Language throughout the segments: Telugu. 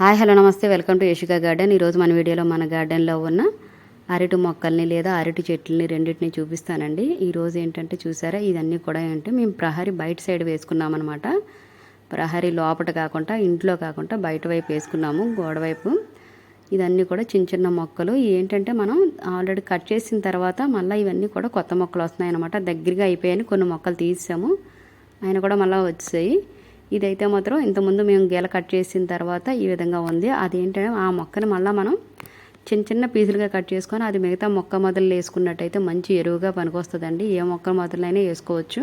హాయ్ హలో నమస్తే. Welcome to Yashika garden. ఈరోజు మన వీడియోలో మన గార్డెన్లో ఉన్న అరటి మొక్కల్ని లేదా అరటి చెట్లని రెండింటిని చూపిస్తానండి. ఈరోజు ఏంటంటే చూసారా ఇదన్నీ కూడా ఏంటంటే మేము ప్రహరీ బయట సైడ్ వేసుకున్నామన్నమాట. ప్రహరీ లోపల కాకుండా ఇంట్లో కాకుండా బయట వైపు వేసుకున్నాము గోడ వైపు. ఇదన్నీ కూడా చిన్న చిన్న మొక్కలు. ఏంటంటే మనం ఆల్రెడీ కట్ చేసిన తర్వాత మళ్ళీ ఇవన్నీ కూడా కొత్త మొక్కలు వస్తున్నాయి అనమాట దగ్గరగా అయిపోయాయని కొన్ని మొక్కలు తీసాము. ఆయన కూడా మళ్ళీ వచ్చాయి ఇదైతే మాత్రం ఇంతకుముందు మేము గెల కట్ చేసిన తర్వాత ఈ విధంగా ఉంది. అదేంటంటే ఆ మొక్కని మళ్ళీ మనం చిన్న చిన్న పీసులుగా కట్ చేసుకొని అది మిగతా మొక్క మొదలు వేసుకున్నట్టయితే మంచి ఎరువుగా పనికొస్తుందండి. ఏ మొక్క మొదలైనా వేసుకోవచ్చు.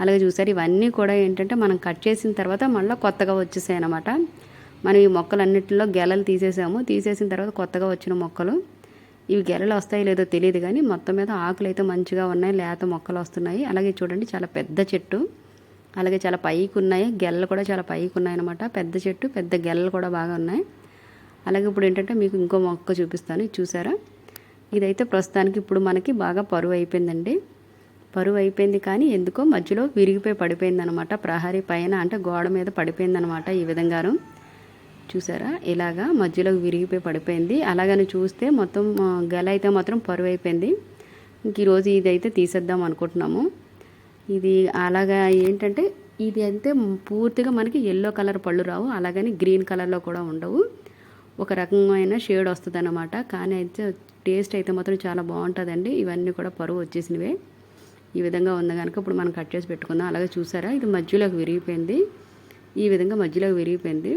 అలాగే చూసారు ఇవన్నీ కూడా ఏంటంటే మనం కట్ చేసిన తర్వాత మళ్ళీ కొత్తగా వచ్చేసాయి అనమాట మనం ఈ మొక్కలన్నింటిలో గెలలు తీసేసాము. తీసేసిన తర్వాత కొత్తగా వచ్చిన మొక్కలు. ఇవి గెలలు వస్తాయి లేదో తెలియదు కానీ మొత్తం మీద ఆకులు అయితే మంచిగా ఉన్నాయి. లేత మొక్కలు వస్తున్నాయి. అలాగే చూడండి చాలా పెద్ద చెట్టు. అలాగే చాలా పైకి ఉన్నాయి గెల్లలు కూడా చాలా పైకి ఉన్నాయి అనమాట పెద్ద చెట్టు పెద్ద గెల్లలు కూడా బాగా ఉన్నాయి. అలాగే ఇప్పుడు ఏంటంటే మీకు ఇంకో మొక్క చూపిస్తాను. చూసారా? ఇదైతే ప్రస్తుతానికి ఇప్పుడు మనకి బాగా పరువు అయిపోయిందండి. పరువు అయిపోయింది కానీ ఎందుకో మధ్యలో విరిగిపోయి పడిపోయిందనమాట ప్రహరి ప్రహరీ పైన అంటే గోడ మీద పడిపోయిందనమాట ఈ విధంగాను. చూసారా? ఇలాగా మధ్యలో విరిగిపోయి పడిపోయింది. అలాగని చూస్తే మొత్తం గెల అయితే మాత్రం పరువు అయిపోయింది. ఇంక ఈరోజు ఇదైతే తీసేద్దాం అనుకుంటున్నాము. ఇది అలాగా ఏంటంటే ఇది అయితే పూర్తిగా మనకి ఎల్లో కలర్ పళ్ళు రావు అలాగని గ్రీన్ కలర్లో కూడా ఉండవు. ఒక రకమైన షేడ్ వస్తుంది అనమాట కానీ అయితే టేస్ట్ అయితే మాత్రం చాలా బాగుంటుందండి. ఇవన్నీ కూడా పరువు వచ్చేసినవే. ఈ విధంగా ఉంది కనుక ఇప్పుడు మనం కట్ చేసి పెట్టుకుందాం. అలాగే చూసారా? ఇది మధ్యలోకి విరిగిపోయింది. ఈ విధంగా మధ్యలోకి విరిగిపోయింది.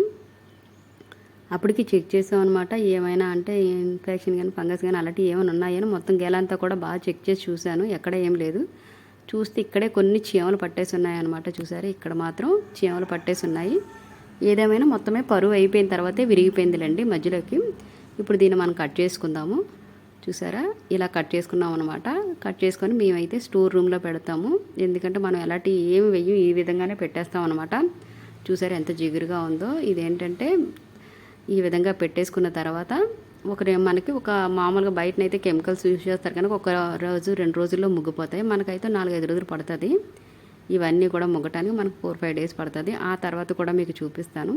అప్పటికి చెక్ చేసాం అనమాట ఏమైనా అంటే ఇన్ఫెక్షన్ కానీ ఫంగస్ కానీ అలాంటివి ఏమైనా ఉన్నాయని మొత్తం గెలంతా కూడా బాగా చెక్ చేసి చూశాను. ఎక్కడ ఏం లేదు. చూస్తే ఇక్కడే కొన్ని చీమలు పట్టేసి ఉన్నాయి అనమాట చూసారా? ఇక్కడ మాత్రం చీమలు పట్టేసి ఉన్నాయి. ఏదేమైనా మొత్తమే పరువు అయిపోయిన తర్వాతే విరిగిపోయిందిలేండి మధ్యలోకి. ఇప్పుడు దీన్ని మనం కట్ చేసుకుందాము. చూసారా? ఇలా కట్ చేసుకున్నాం అనమాట కట్ చేసుకొని మేమైతే స్టోర్ రూమ్లో పెడతాము. ఎందుకంటే మనం ఎలాంటి ఏమి వెయ్యి ఈ విధంగానే పెట్టేస్తాం అనమాట చూసారా ఎంత జిగురుగా ఉందో. ఇదేంటంటే ఈ విధంగా పెట్టేసుకున్న తర్వాత ఒక మనకి ఒక మామూలుగా బయటనైతే కెమికల్స్ యూజ్ చేస్తారు కనుక ఒక రోజు రెండు రోజుల్లో ముగ్గిపోతాయి. మనకైతే నాలుగైదు రోజులు పడుతుంది. ఇవన్నీ కూడా ముగ్గటానికి మనకు ఫోర్ ఫైవ్ డేస్ పడుతుంది. ఆ తర్వాత కూడా మీకు చూపిస్తాను.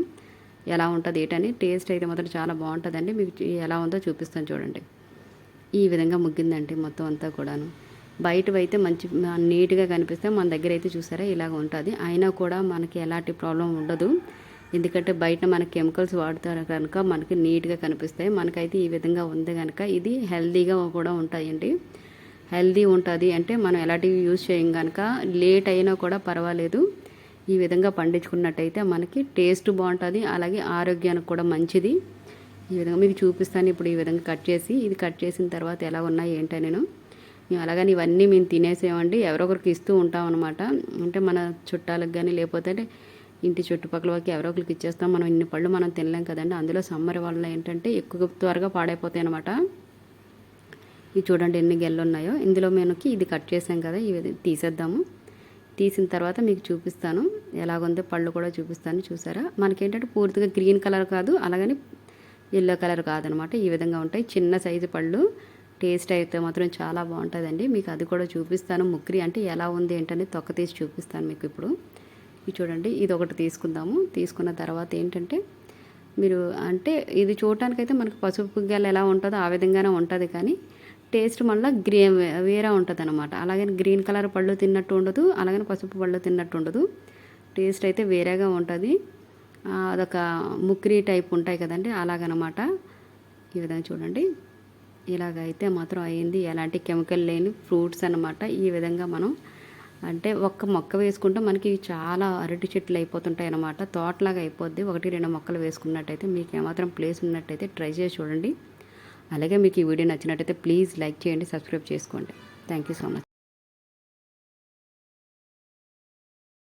ఎలా ఉంటుంది ఏంటని. టేస్ట్ అయితే మాత్రం చాలా బాగుంటుందండి. మీకు ఎలా ఉందో చూపిస్తాను చూడండి. ఈ విధంగా ముగ్గిందండి మొత్తం అంతా కూడాను. బయటవైతే మంచి నీట్గా కనిపిస్తే మన దగ్గర అయితే చూసారా ఇలాగ ఉంటుంది. అయినా కూడా మనకి ఎలాంటి ప్రాబ్లం ఉండదు. ఎందుకంటే బయట మన కెమికల్స్ వాడతారు కనుక మనకి నీట్గా కనిపిస్తాయి. మనకైతే ఈ విధంగా ఉంది కనుక ఇది హెల్దీగా కూడా ఉంటాయండి. హెల్దీ ఉంటుంది అంటే మనం ఎలాంటివి యూజ్ చేయం కనుక లేట్ అయినా కూడా పర్వాలేదు. ఈ విధంగా పండించుకున్నట్టయితే మనకి టేస్ట్ బాగుంటుంది అలాగే ఆరోగ్యానికి కూడా మంచిది. ఈ విధంగా మీకు చూపిస్తాను ఇప్పుడు ఈ విధంగా కట్ చేసి ఇది కట్ చేసిన తర్వాత ఎలా ఉన్నాయి ఏంటో నేను. అలాగని ఇవన్నీ మేము తినేసేమండి. ఎవరొకరికి ఇస్తూ ఉంటాం అనమాట అంటే మన చుట్టాలకు కానీ లేకపోతే ఇంటి చుట్టుపక్కల వాళ్ళకి ఎవరో ఒకరికి ఇచ్చేస్తాం మనం ఇన్ని పళ్ళు మనం తినలేం కదండి. అందులో సమ్మర్ వల్ల ఏంటంటే ఎక్కువ త్వరగా పాడైపోతాయి అనమాట ఇవి చూడండి ఎన్ని గెల్లు ఉన్నాయో ఇందులో మనకి ఇది కట్ చేసాం కదా ఇవి తీసేద్దాము. తీసిన తర్వాత మీకు చూపిస్తాను. ఎలాగుందో పళ్ళు కూడా చూపిస్తాను చూసారా? మనకేంటంటే పూర్తిగా గ్రీన్ కలర్ కాదు అలాగని ఎల్లో కలర్ కాదనమాట ఈ విధంగా ఉంటాయి. చిన్న సైజు పళ్ళు. టేస్ట్ అయితే మాత్రం చాలా బాగుంటుందండి. మీకు అది కూడా చూపిస్తాను. ముగ్గురి అంటే ఎలా ఉంది ఏంటని తొక్క తీసి చూపిస్తాను మీకు ఇప్పుడు. ఇది చూడండి ఇది ఒకటి తీసుకుందాము. తీసుకున్న తర్వాత ఏంటంటే మీరు అంటే ఇది చూడటానికైతే మనకు పసుపు గెల ఎలా ఉంటుందో ఆ విధంగానే ఉంటుంది కానీ టేస్ట్ మళ్ళీ గ్రీ వేరే ఉంటుంది అనమాట అలాగే గ్రీన్ కలర్ పళ్ళు తిన్నట్టు ఉండదు అలాగని పసుపు పళ్ళు తిన్నట్టు ఉండదు. టేస్ట్ అయితే వేరేగా ఉంటుంది. అదొక ముక్రి టైప్ ఉంటాయి కదండి అలాగనమాట. ఈ విధంగా చూడండి. ఇలాగైతే మాత్రం అయింది. ఎలాంటి కెమికల్ లేని ఫ్రూట్స్ అనమాట ఈ విధంగా మనం అంటే ఒక్క మొక్క వేసుకుంటే మనకి చాలా అరటి చెట్లు అయిపోతుంటాయి అన్నమాట తోటలాగా అయిపోద్ది. ఒకటి రెండు మొక్కలు వేసుకున్నట్టయితే మీకు ఏమాత్రం ప్లేస్ ఉన్నట్టయితే ట్రై చేసి చూడండి. అలాగే మీకు ఈ వీడియో నచ్చినట్టయితే ప్లీజ్ లైక్ చేయండి సబ్స్క్రైబ్ చేసుకోండి. Thank you so much.